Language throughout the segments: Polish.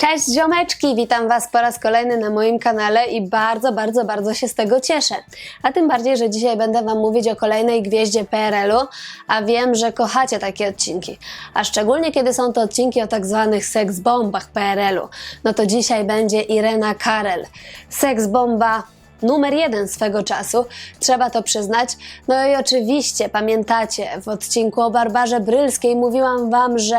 Cześć ziomeczki, witam Was po raz kolejny na moim kanale i bardzo, bardzo, bardzo się z tego cieszę. A tym bardziej, że dzisiaj będę Wam mówić o kolejnej gwieździe PRL-u, a wiem, że kochacie takie odcinki. A szczególnie kiedy są to odcinki o tak zwanych seksbombach PRL-u. No to dzisiaj będzie Irena Karel. Seksbomba numer jeden swego czasu, trzeba to przyznać. No i oczywiście pamiętacie, w odcinku o Barbarze Brylskiej mówiłam Wam, że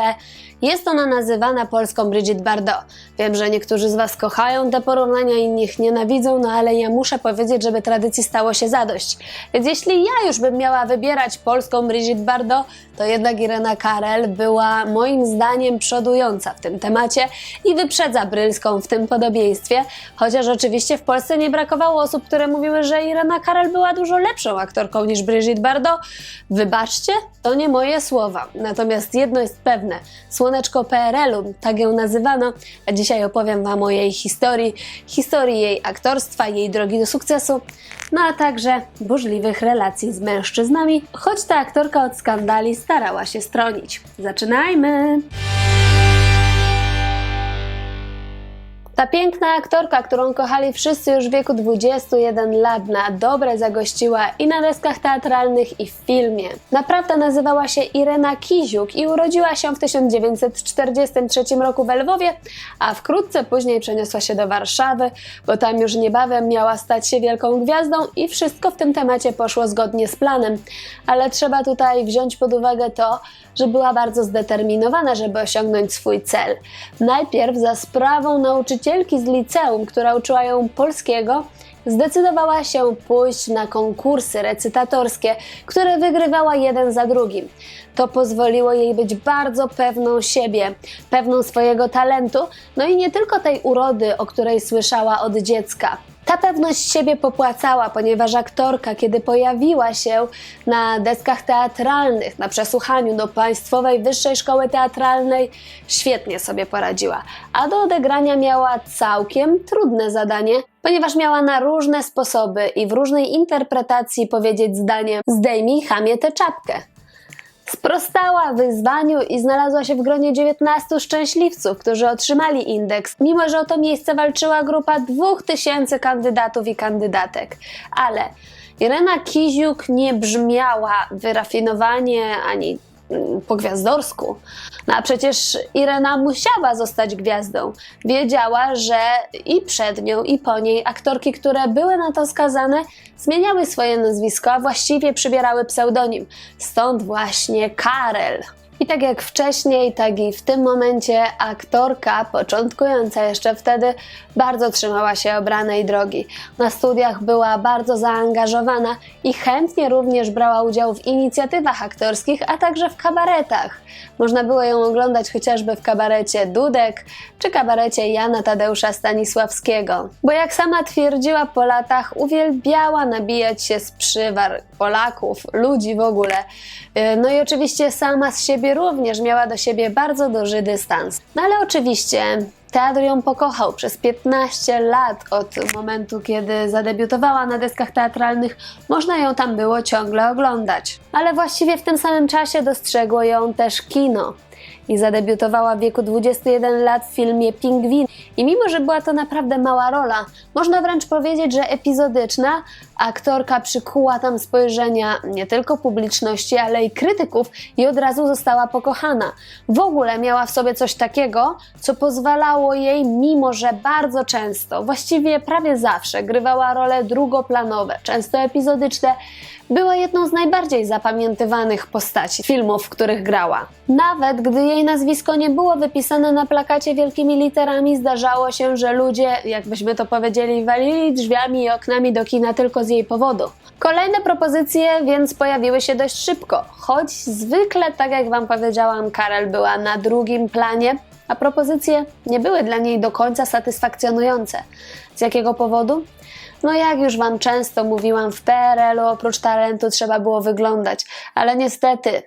jest ona nazywana polską Brigitte Bardot. Wiem, że niektórzy z Was kochają te porównania, inni ich nienawidzą, no ale ja muszę powiedzieć, żeby tradycji stało się zadość. Więc jeśli ja już bym miała wybierać polską Brigitte Bardot, to jednak Irena Karel była moim zdaniem przodująca w tym temacie i wyprzedza Brylską w tym podobieństwie, chociaż oczywiście w Polsce nie brakowało osób, które mówiły, że Irena Karel była dużo lepszą aktorką niż Brigitte Bardot. Wybaczcie, to nie moje słowa. Natomiast jedno jest pewne, słoneczko PRL-u, tak ją nazywano, a dzisiaj opowiem Wam o jej historii, historii jej aktorstwa, jej drogi do sukcesu, no a także burzliwych relacji z mężczyznami, choć ta aktorka od skandali starała się stronić. Zaczynajmy! Ta piękna aktorka, którą kochali wszyscy już w wieku 21 lat, na dobre zagościła i na deskach teatralnych, i w filmie. Naprawdę nazywała się Irena Kiziuk i urodziła się w 1943 roku w Lwowie, a wkrótce później przeniosła się do Warszawy, bo tam już niebawem miała stać się wielką gwiazdą i wszystko w tym temacie poszło zgodnie z planem. Ale trzeba tutaj wziąć pod uwagę to, że była bardzo zdeterminowana, żeby osiągnąć swój cel. Najpierw za sprawą nauczycielki z liceum, która uczyła ją polskiego, zdecydowała się pójść na konkursy recytatorskie, które wygrywała jeden za drugim. To pozwoliło jej być bardzo pewną siebie, pewną swojego talentu, no i nie tylko tej urody, o której słyszała od dziecka. Ta pewność siebie popłacała, ponieważ aktorka, kiedy pojawiła się na deskach teatralnych, na przesłuchaniu do Państwowej Wyższej Szkoły Teatralnej, świetnie sobie poradziła. A do odegrania miała całkiem trudne zadanie, ponieważ miała na różne sposoby i w różnej interpretacji powiedzieć zdanie zdejmij chamie tę czapkę. Sprostała wyzwaniu i znalazła się w gronie 19 szczęśliwców, którzy otrzymali indeks, mimo że o to miejsce walczyła grupa 2000 kandydatów i kandydatek. Ale Irena Kiziuk nie brzmiała wyrafinowanie ani po gwiazdorsku. No a przecież Irena musiała zostać gwiazdą. Wiedziała, że i przed nią, i po niej aktorki, które były na to skazane, zmieniały swoje nazwisko, a właściwie przybierały pseudonim. Stąd właśnie Karel. I tak jak wcześniej, tak i w tym momencie aktorka, początkująca jeszcze wtedy, bardzo trzymała się obranej drogi. Na studiach była bardzo zaangażowana i chętnie również brała udział w inicjatywach aktorskich, a także w kabaretach. Można było ją oglądać chociażby w kabarecie Dudek czy kabarecie Jana Tadeusza Stanisławskiego. Bo jak sama twierdziła po latach, uwielbiała nabijać się z przywar Polaków, ludzi w ogóle. Yy, No i oczywiście sama z siebie również miała do siebie bardzo duży dystans. No ale oczywiście teatr ją pokochał przez 15 lat od momentu, kiedy zadebiutowała na deskach teatralnych. Można ją tam było ciągle oglądać. Ale właściwie w tym samym czasie dostrzegło ją też kino i zadebiutowała w wieku 21 lat w filmie Pingwin. I mimo, że była to naprawdę mała rola, można wręcz powiedzieć, że epizodyczna, aktorka przykuła tam spojrzenia nie tylko publiczności, ale i krytyków i od razu została pokochana. W ogóle miała w sobie coś takiego, co pozwalało jej, mimo że bardzo często, właściwie prawie zawsze, grywała role drugoplanowe, często epizodyczne, była jedną z najbardziej zapamiętywanych postaci filmów, w których grała. Nawet gdy jej nazwisko nie było wypisane na plakacie wielkimi literami, zdarzało się, że ludzie, jakbyśmy to powiedzieli, walili drzwiami i oknami do kina tylko z jej powodu. Kolejne propozycje więc pojawiły się dość szybko, choć zwykle, tak jak Wam powiedziałam, Karel była na drugim planie, a propozycje nie były dla niej do końca satysfakcjonujące. Z jakiego powodu? No jak już Wam często mówiłam, w PRL-u oprócz talentu trzeba było wyglądać, ale niestety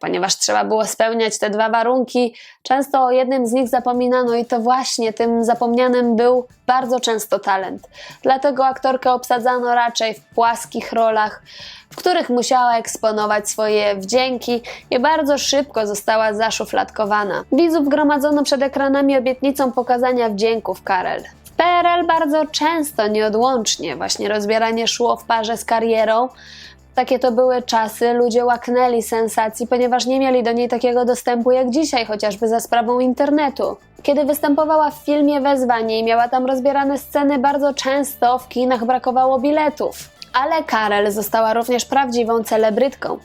ponieważ trzeba było spełniać te dwa warunki. Często o jednym z nich zapominano i to właśnie tym zapomnianym był bardzo często talent. Dlatego aktorkę obsadzano raczej w płaskich rolach, w których musiała eksponować swoje wdzięki i bardzo szybko została zaszufladkowana. Widzów gromadzono przed ekranami obietnicą pokazania wdzięków Karel. PRL bardzo często, nieodłącznie, właśnie rozbieranie szło w parze z karierą, takie to były czasy, ludzie łaknęli sensacji, ponieważ nie mieli do niej takiego dostępu jak dzisiaj, chociażby za sprawą internetu. Kiedy występowała w filmie Wezwanie i miała tam rozbierane sceny, bardzo często w kinach brakowało biletów. Ale Karel została również prawdziwą celebrytką.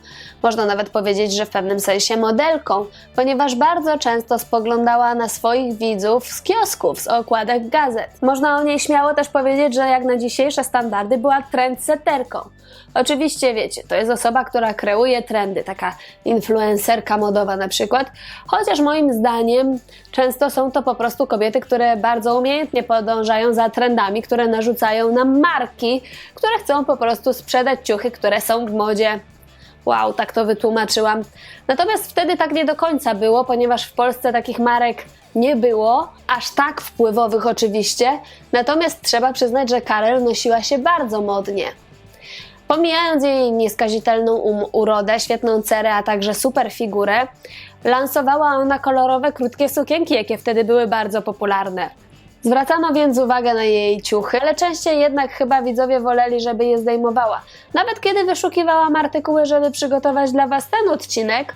Można nawet powiedzieć, że w pewnym sensie modelką, ponieważ bardzo często spoglądała na swoich widzów z kiosków, z okładek gazet. Można o niej śmiało też powiedzieć, że jak na dzisiejsze standardy była trendsetterką. Oczywiście wiecie, to jest osoba, która kreuje trendy, taka influencerka modowa na przykład, chociaż moim zdaniem często są to po prostu kobiety, które bardzo umiejętnie podążają za trendami, które narzucają nam marki, które chcą po prostu sprzedać ciuchy, które są w modzie. Wow, tak to wytłumaczyłam. Natomiast wtedy tak nie do końca było, ponieważ w Polsce takich marek nie było, aż tak wpływowych oczywiście. Natomiast trzeba przyznać, że Karel nosiła się bardzo modnie. Pomijając jej nieskazitelną um urodę, świetną cerę, a także super figurę, lansowała ona kolorowe, krótkie sukienki, jakie wtedy były bardzo popularne. Zwracano więc uwagę na jej ciuchy, ale częściej jednak chyba widzowie woleli, żeby je zdejmowała. Nawet kiedy wyszukiwałam artykuły, żeby przygotować dla Was ten odcinek,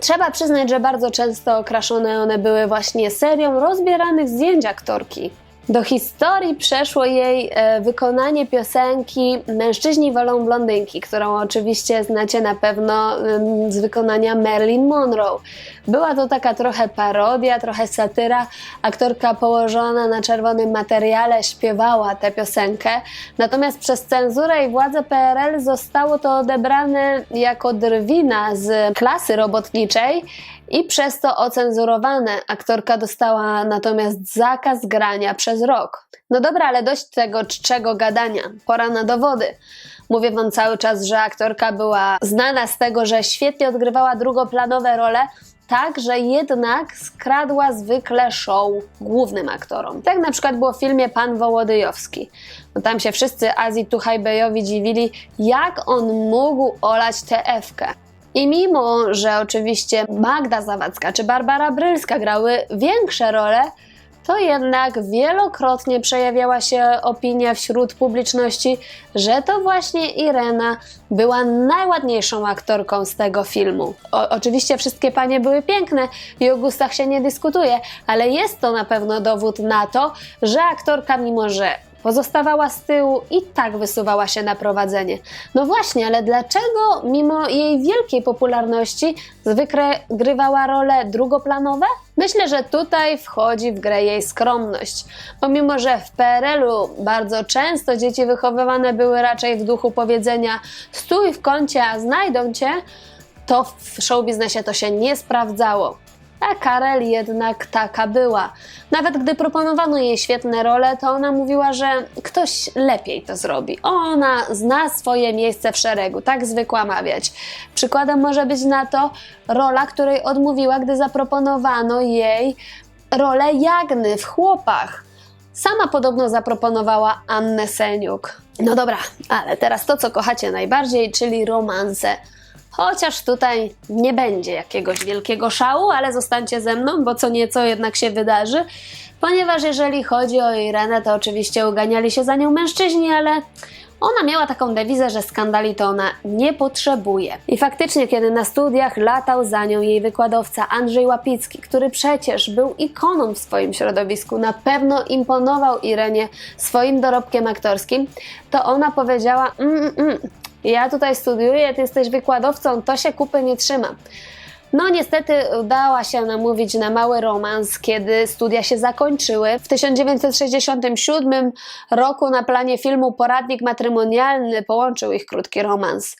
trzeba przyznać, że bardzo często okraszone one były właśnie serią rozbieranych zdjęć aktorki. Do historii przeszło jej e, wykonanie piosenki Mężczyźni wolą blondynki, którą oczywiście znacie na pewno z wykonania Marilyn Monroe. Była to taka trochę parodia, trochę satyra. Aktorka położona na czerwonym materiale śpiewała tę piosenkę, natomiast przez cenzurę i władze PRL zostało to odebrane jako drwina z klasy robotniczej i przez to ocenzurowane. Aktorka dostała natomiast zakaz grania przez rok. No dobra, ale dość tego czczego gadania. Pora na dowody. Mówię wam cały czas, że aktorka była znana z tego, że świetnie odgrywała drugoplanowe role, tak, że jednak skradła zwykle show głównym aktorom. Tak na przykład było w filmie Pan Wołodyjowski. No tam się wszyscy Azji Tuhajbejowi dziwili, jak on mógł olać tę Ewkę. I mimo, że oczywiście Magda Zawadzka czy Barbara Brylska grały większe role, to jednak wielokrotnie przejawiała się opinia wśród publiczności, że to właśnie Irena była najładniejszą aktorką z tego filmu. O, oczywiście wszystkie panie były piękne i o gustach się nie dyskutuje, ale jest to na pewno dowód na to, że aktorka, mimo że pozostawała z tyłu i tak wysuwała się na prowadzenie. No właśnie, ale dlaczego mimo jej wielkiej popularności zwykle grywała role drugoplanowe? Myślę, że tutaj wchodzi w grę jej skromność. Pomimo, że w PRL-u bardzo często dzieci wychowywane były raczej w duchu powiedzenia stój w kącie, a znajdą cię, to w showbiznesie to się nie sprawdzało a Karel jednak taka była. Nawet gdy proponowano jej świetne role, to ona mówiła, że ktoś lepiej to zrobi. Ona zna swoje miejsce w szeregu, tak zwykła mawiać. Przykładem może być na to rola, której odmówiła, gdy zaproponowano jej rolę Jagny w Chłopach. Sama podobno zaproponowała Annę Seniuk. No dobra, ale teraz to, co kochacie najbardziej, czyli romanse. Chociaż tutaj nie będzie jakiegoś wielkiego szału, ale zostańcie ze mną, bo co nieco jednak się wydarzy. Ponieważ jeżeli chodzi o Irenę, to oczywiście uganiali się za nią mężczyźni, ale ona miała taką dewizę, że skandali to ona nie potrzebuje. I faktycznie, kiedy na studiach latał za nią jej wykładowca Andrzej Łapicki, który przecież był ikoną w swoim środowisku, na pewno imponował Irenie swoim dorobkiem aktorskim, to ona powiedziała: mm, mm, mm ja tutaj studiuję, ty jesteś wykładowcą, to się kupy nie trzyma. No niestety udała się namówić na mały romans, kiedy studia się zakończyły. W 1967 roku na planie filmu Poradnik matrymonialny połączył ich krótki romans.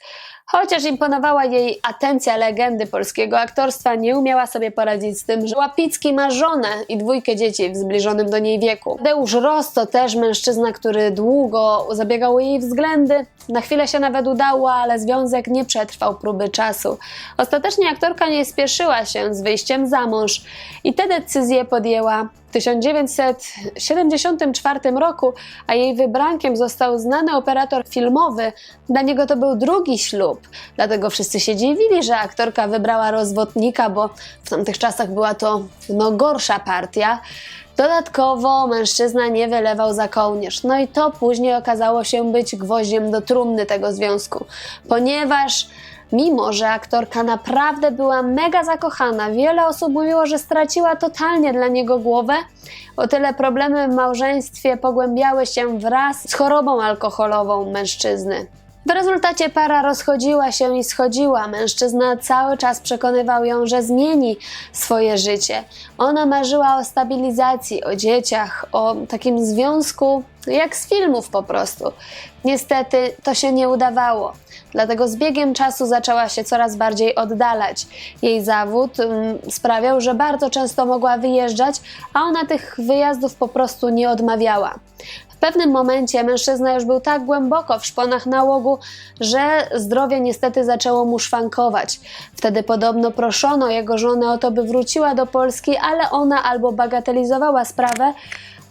Chociaż imponowała jej atencja legendy polskiego aktorstwa, nie umiała sobie poradzić z tym, że Łapicki ma żonę i dwójkę dzieci w zbliżonym do niej wieku. Tadeusz Ross to też mężczyzna, który długo zabiegał o jej względy. Na chwilę się nawet udało, ale związek nie przetrwał próby czasu. Ostatecznie aktorka nie spieszyła się z wyjściem za mąż i tę decyzję podjęła w 1974 roku, a jej wybrankiem został znany operator filmowy. Dla niego to był drugi ślub, dlatego wszyscy się dziwili, że aktorka wybrała rozwodnika, bo w tamtych czasach była to no, gorsza partia. Dodatkowo mężczyzna nie wylewał za kołnierz, no i to później okazało się być gwoździem do trumny tego związku, ponieważ Mimo, że aktorka naprawdę była mega zakochana, wiele osób mówiło, że straciła totalnie dla niego głowę. O tyle problemy w małżeństwie pogłębiały się wraz z chorobą alkoholową mężczyzny. W rezultacie para rozchodziła się i schodziła. Mężczyzna cały czas przekonywał ją, że zmieni swoje życie. Ona marzyła o stabilizacji, o dzieciach, o takim związku jak z filmów po prostu. Niestety to się nie udawało. Dlatego z biegiem czasu zaczęła się coraz bardziej oddalać. Jej zawód mm, sprawiał, że bardzo często mogła wyjeżdżać, a ona tych wyjazdów po prostu nie odmawiała. Pewnym momencie mężczyzna już był tak głęboko w szponach nałogu, że zdrowie niestety zaczęło mu szwankować. Wtedy podobno proszono jego żonę o to, by wróciła do Polski, ale ona albo bagatelizowała sprawę,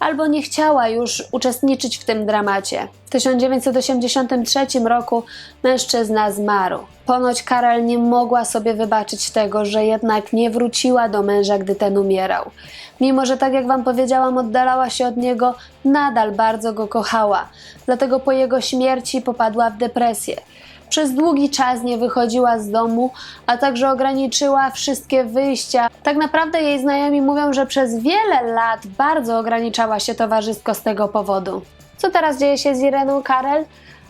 albo nie chciała już uczestniczyć w tym dramacie. W 1983 roku mężczyzna zmarł. Ponoć Karel nie mogła sobie wybaczyć tego, że jednak nie wróciła do męża, gdy ten umierał. Mimo, że tak jak Wam powiedziałam, oddalała się od niego, nadal bardzo go kochała. Dlatego po jego śmierci popadła w depresję. Przez długi czas nie wychodziła z domu, a także ograniczyła wszystkie wyjścia. Tak naprawdę jej znajomi mówią, że przez wiele lat bardzo ograniczała się towarzysko z tego powodu. Co teraz dzieje się z Ireną Karel?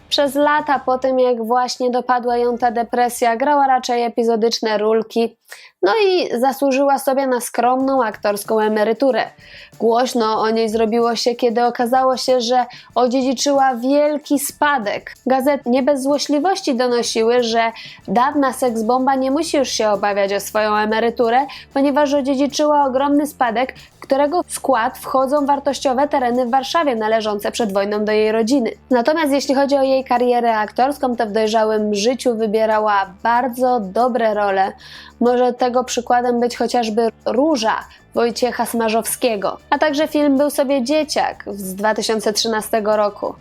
Przez lata po tym, jak właśnie dopadła ją ta depresja, grała raczej epizodyczne rulki, no i zasłużyła sobie na skromną aktorską emeryturę. Głośno o niej zrobiło się, kiedy okazało się, że odziedziczyła wielki spadek. Gazety nie bez złośliwości donosiły, że dawna seksbomba nie musi już się obawiać o swoją emeryturę, ponieważ odziedziczyła ogromny spadek, którego skład wchodzą wartościowe tereny w Warszawie należące przed wojną do jej rodziny. Natomiast jeśli chodzi o jej karierę aktorską, to w dojrzałym życiu wybierała bardzo dobre role. Może tego przykładem być chociażby Róża Wojciecha Smarzowskiego, a także film Był sobie dzieciak z 2013 roku.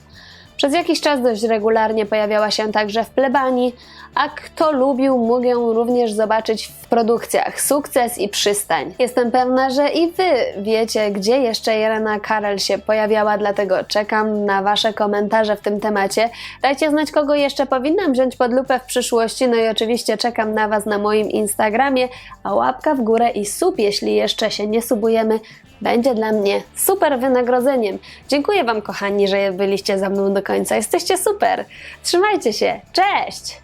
Przez jakiś czas dość regularnie pojawiała się także w plebanii, a kto lubił, mógł ją również zobaczyć w produkcjach Sukces i Przystań. Jestem pewna, że i Wy wiecie, gdzie jeszcze Irena Karel się pojawiała, dlatego czekam na Wasze komentarze w tym temacie. Dajcie znać, kogo jeszcze powinnam wziąć pod lupę w przyszłości, no i oczywiście czekam na Was na moim Instagramie, a łapka w górę i sub, jeśli jeszcze się nie subujemy, będzie dla mnie super wynagrodzeniem. Dziękuję Wam, kochani, że byliście za mną do końca. Jesteście super. Trzymajcie się. Cześć!